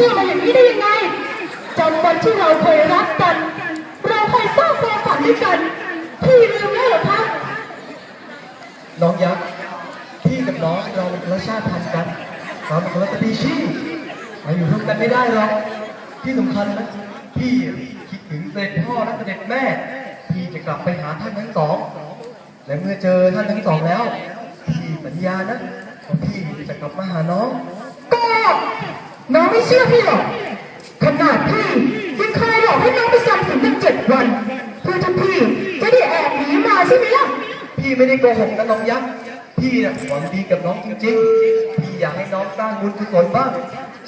พี่มาอย่างนี้ได้ยังไงจำวันที่เราเคยรักกัน เราเคยสร้างความฝันด้วยกัน พี่ลืมแล้วเหรอคะน้องยักษ์พี่กับน้องเราเป็นคนละชาติพันธุ์กันเราเป็นคนละสปีชีส์มาอยู่ร่วมกันไม่ได้หรอกที่สำคัญนะพี่คิดถึงเสด็จพ่อและเสด็จแม่ พี่จะกลับไปหาท่านทั้งสองและเมื่อเจอท่านทั้งสองแล้ว พี่สัญญานะว่าพี่จะกลับมาหาน้องก็ น้องไม่เชื่อพี่หรอก ขนาดพี่ยังเคยหลอกให้น้องไปสั่งสินตั้งเจ็ดวัน เพื่อที่พี่จะได้แอบหนีมาใช่ไหมล่ะ พี่ไม่ได้โกหกนะน้องยักษ์ พี่น่ะหวังดีกับน้องจริงๆ พี่อยากให้น้องสร้างบุญกุศลบ้าง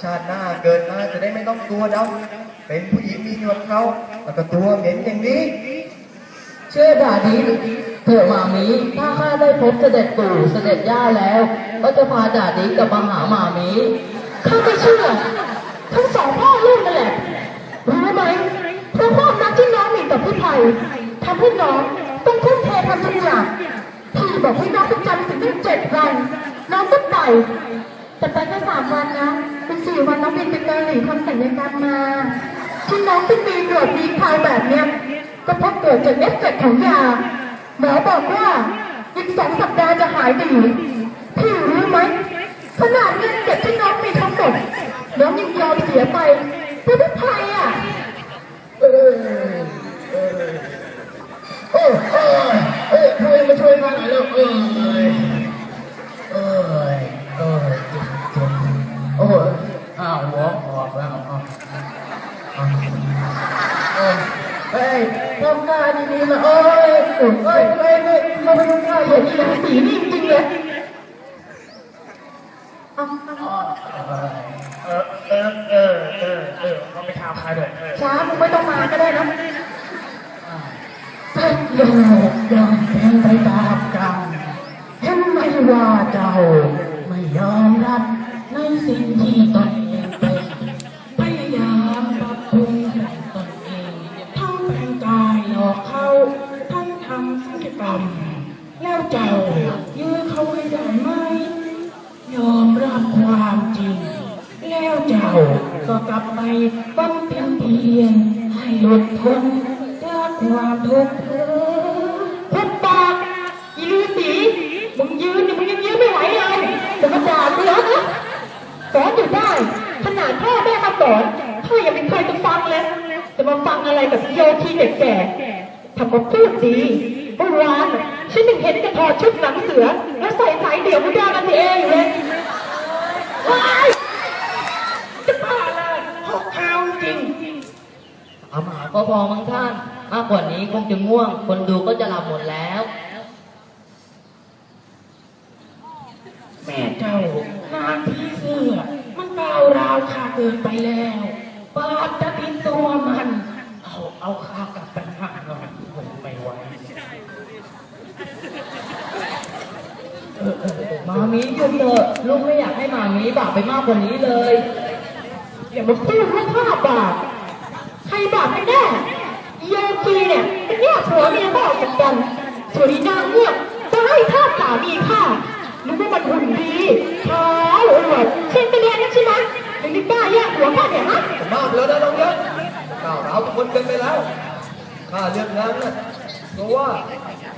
ชาติหน้าเกิดมาจะได้ไม่ต้องตัวดำเป็นผู้หญิงมีหนวดเขาแล้วก็ตัวเหม็นอย่างนี้ เชื่อด่าดีเถอะหมามีถ้าข้าได้พบเสด็จปู่เสด็จย่าแล้ว ก็จะพาด่าดีกลับมาหาหมามี ข้าไม่เชื่อ ทั้งสองพ่อลูกนั่นแหละ รู้ไหมเพราะความรักที่น้องมีต่อพี่ไผ่ทำให้น้องต้องทุ่มเททำทุกอย่างพี่บอกให้น้องไปจำสินตั้งเจ็ดวันน้องก็ไปแต่ไปแค่สามวันนะเป็นสี่วันน้องบินไปเกาหลีทำศัลยกรรมมา ที่น้องที่มีหนวดมีเขาแบบเนี้ยก็เพราะเกิดจากเอฟเฟกต์ของยาหมอบอกว่าอีกสองสัปดาห์จะหายดีพี่รู้ไหม ขนาดเงินเก็บที่น้องมีทั้งหมดน้องยังยอมเสียไปเพื่อพี่ไพอะเออเออโอ้เอ้ยเอ้ยช่วยมาช่วยมาหน่อยแล้วเอ้ยเอ้ยเอ้ยเจ็บโอ้ยอ้าวหัวออกแล้วอ้าวเอ้ยเฮ้ยทำงานดีๆนะเอ้ยเอ้ยเอ้ยเอ้ยเอ้ยมาไปทำงานเห็นอีนางสีนี่จริงเลยเอาเอา เออเออเออเออเออเขาไปทำใครด้วยเออช้ามึงไม่ต้องมาก็ได้นะโลกยอมเป็นไปตามกรรมฉันไม่ว่าเจ้าไม่ยอมรับในสิ่งที่ตน ก็กลับไปบำเพ็ญเพียรให้หลุดพ้นจากความทุกข์พบปากอีลือสีมึงยืนเนี่ยมึงยังยืนไม่ไหวเลยจะมาด่ากูเหรอฮะสอนอยู่ได้ขนาดพ่อแม่มาสอนพ่อยังไม่เคยจะฟังเลยจะมาฟังอะไรกับโยคีเด็กแก่ทำมาพูดดีเมื่อวานฉันยังเห็นแกถอดชุดหนังเสือ แล้วใส่สายเดี่ยวมุดากันเองอยู่เลยว้าย จริงเอาหมาก็พอมั้งท่าน มากกว่านี้คงจะง่วง คนดูก็จะหลับหมดแล้ว แม่เจ้านางผีเสื้อ มันก้าวราวข้าเกินไปแล้วปาดจะติดตัวมัน เอาเอาข้ากลับไปห้างหน่อยผมไม่ไหวเออเออเออมามีหยุดเถอะลูกไม่อยากให้มามีบาปไปมากกว่านี้เลย อย่ามาพูดว่าข้าบาปใครบาปกันแน่โยคีเนี่ยเป็นแยกผัวเมียก็ออกจากกันส่วนอีนางเงือกจะให้ท่าสามีข้านึกว่ามันหุ่นดีขาวอวดเช่นไปเรียนนะใช่ไหมถึงได้กล้าแยกผัวข้าเนี่ยฮะมากแล้วนะน้องยักษ์ก้าวร้าวกับคนเกินไปแล้วข้าเลือกงานน่ะเพราะว่า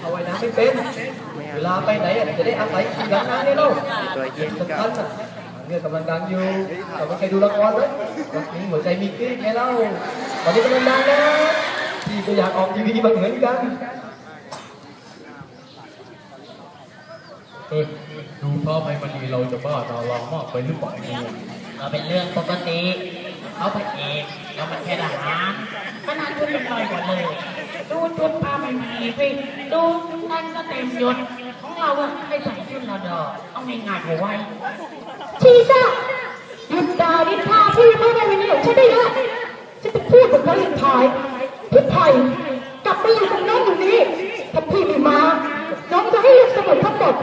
เอาไว้น้ำไม่เป็น เวลาไปไหนอะจะได้อาศัยขี่หลังน้ำเนี่ยเล่าสำคัญอะ เงื่อนกำลังดังอยู่แต่ว่าใครดูละครไหมรักนี้หัวใจมีกิ๊กไงเล่าตอนนี้กำลังดังนะพี่ก็อยากออกทีวีมาเหมือนกันเออดูท่าไปมันดีเราจะบ้าดารามากไปหรือเปล่าเนี่ยก็เป็นเรื่องปกติเขาพระเอกแล้วมันแค่ทหารขนาดชุดเป็นลอยกว่าเลยดูชุดผ้าไม่มีสิดูนั่นก็เต็มยศของเราอะให้ใส่ชุดเราดอกเอาง่ายๆเอาไว้ ชีซ่าหยุดด่าดิทาพี่พ่อในวันนี้ฉันได้แล้วฉันจะพูดกับเขาสุดท้ายพี่ไทยกลับไปอยู่กับน้องอยู่นี้ถ้าพี่ไม่มา น้องจะให้ลูกสมุดทั้งหมด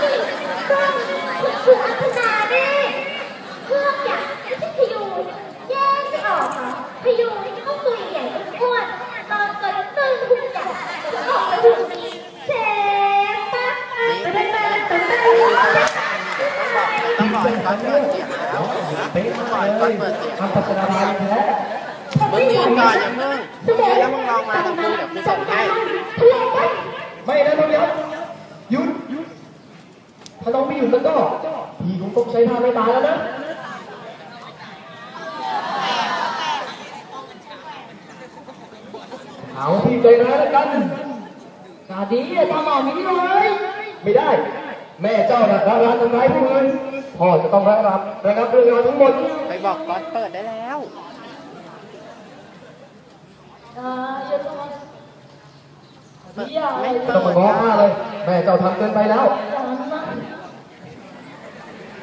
คุณอัพนาเนี่ยเครื่ออย่าไม่ใช่พยูแยกไม่ออกเหรอพยูนนี่ก็ตัวใหญ่เป็นอ้วนตอนตัวเตึ้งพุงใหออกมาถึงมีเชฟปะไปไปไปไปไปต้องบอกต้องบอกตอนเปิดเสียงแล้วเป๊ะมากเลยทำปัสสาวะแล้วมึงยืนก่อนอย่ามึงแล้วมึงลองมาต้องดูเดี๋ยวกูส่งให้ไม่ได้ต้องเดี๋ยวหยุดาน้องไม่หยุดแล้วก็พี่คงต้องใช้ท่าไม่ตายแล้วนะเอาพี่ใจร้ายแล้วกันกาดีทำออกนี้เลยไม่ได้ แม่เจ้าน่ะระรานทำร้ายผู้อื่นพ่อจะต้องระรับระงับเรื่องราวทั้งหมดไปบอกก๊อตเปิดได้แล้วอ่าอย่าต้องมาเปิดอย่าไม่ไม่เปิต้องมาดง้อข้าเลย แม่เจ้าทำเกินไปแล้ว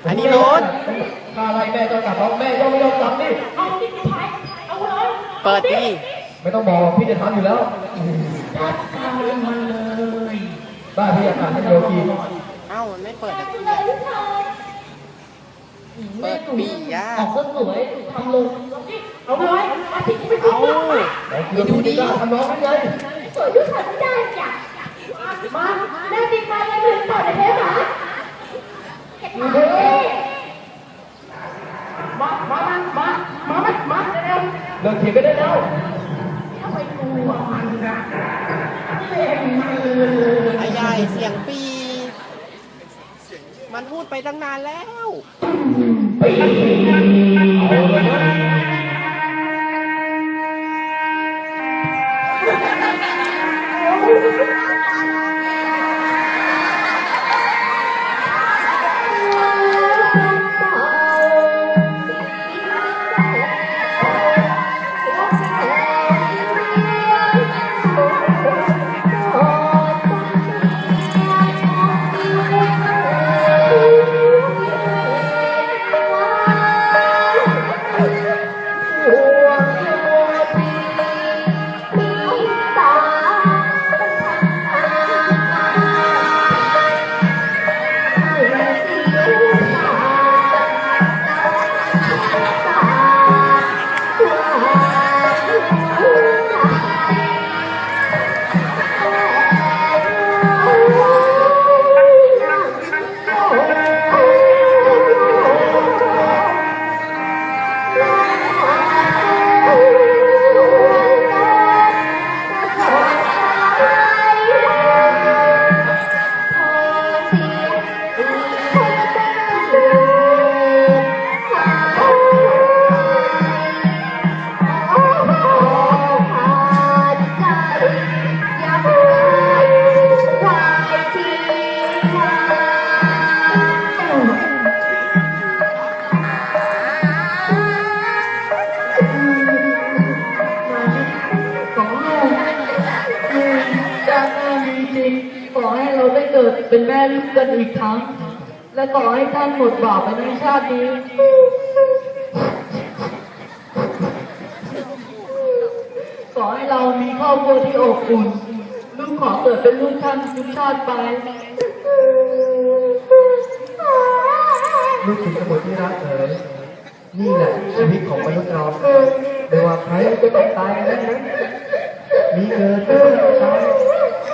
อย่ามาอันนี้รถข้าไล่แม่เจ้ากลับแล้วแม่เจ้าไม่ยอมกลับนี่เอาดิพี่ไผ่เอาเลยเปิดดิไม่ต้องบอกพี่จะทำอยู่แล้วจัดการมันเลยบ้าพี่อยากอ่านให้เดียวกินเอ้ามันไม่เปิดอะเลยพี่พายเปิดปีย่าออกก็สวยทำเลยเอาเลยอาทิตย์ไม่เอาแล้วคือดูดีทำน้องไม่ไงสวยยุทธไม่ได้จ้ะมาแน่จริงมาเลยถึงต่อในเทปหรอเก็บ มาเลยมามามามามามาเร็วเลิกเถียงกันได้แล้วทำไมกลัวมันนะเล่นมันเลยไอ้ใหญ่เสียงปี มันพูดไปตั้งนานแล้วข ลูกกันอีกครั้ง และขอให้ท่านหมดบาปไปในชาตินี้ ขอให้เรามีครอบครัวที่อบอุ่น ลูกขอเกิดเป็นลูกท่านทุกชาติไป ลูกถึงสมุทรที่รักเอ๋ยนี่แหละชีวิตของมนุษย์เราไม่ว่าใครจะต้องตายกันนั้นมีเกิดเป็นธรรมชาติ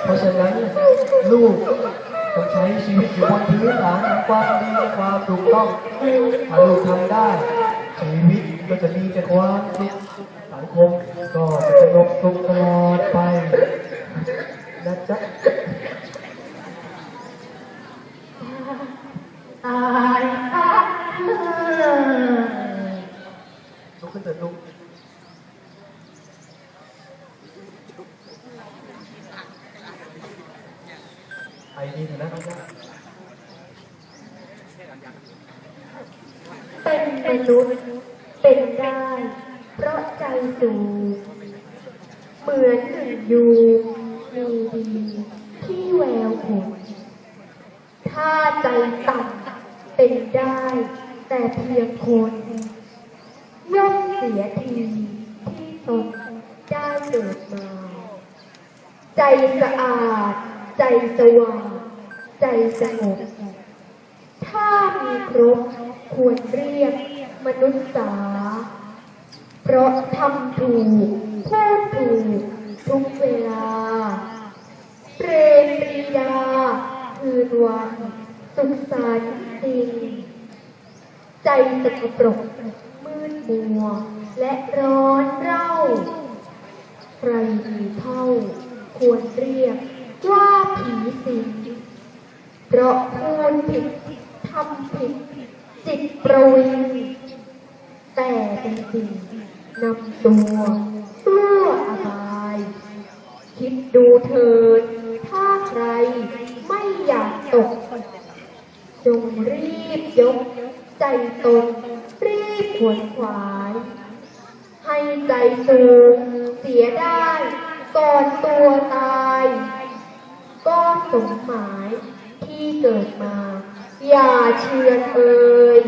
เพราะฉะนั้นลูก ช้ชีวิตอยู่บนพื้นฐานของความดีและความถูกต้องถ้าลูกทำได้ ชีวิตก็จะมีแต่ความสุขสังคมก็จะสงบสุขตลอดไปนะจ๊ะตายตายลุกขึ้นเถิดลุกไปดีเถอะนะน้องจ๊ะ เป็ นุษย์เป็นได้ เพราะใจสูงเหมือนหนึ่งยูมีดีที่แววผลถ้าใจต่ำเป็นได้ แต่เพียงคนย่อมเสียทีที่ตนได้เกิดมา ใจสะอาด ใจสว่างใจสงบถ้ามีครบควรเรียก มนุษย์สา เพราะทำถูกพูดถูกทุกเวลา เปรมปรีดา คืนวันสุขสันต์จริงใจสกปรกมืดมัว และร้อนเร่า ใครมีเท่า ควรเรียกว่าผีสิงเพราะพูดผิดทำผิดจิตประวิง แต่เป็นสิ่งนำตัวเพื่ออบาย คิดดูเถิดถ้าใครไม่อยากตก จงรีบยก ใจตนรีบขวนขวาย ให้ใจสูงเสียได้ก่อนตัวตาย ก็สมหมายที่เกิดมา อย่าเชื่อเอ่ย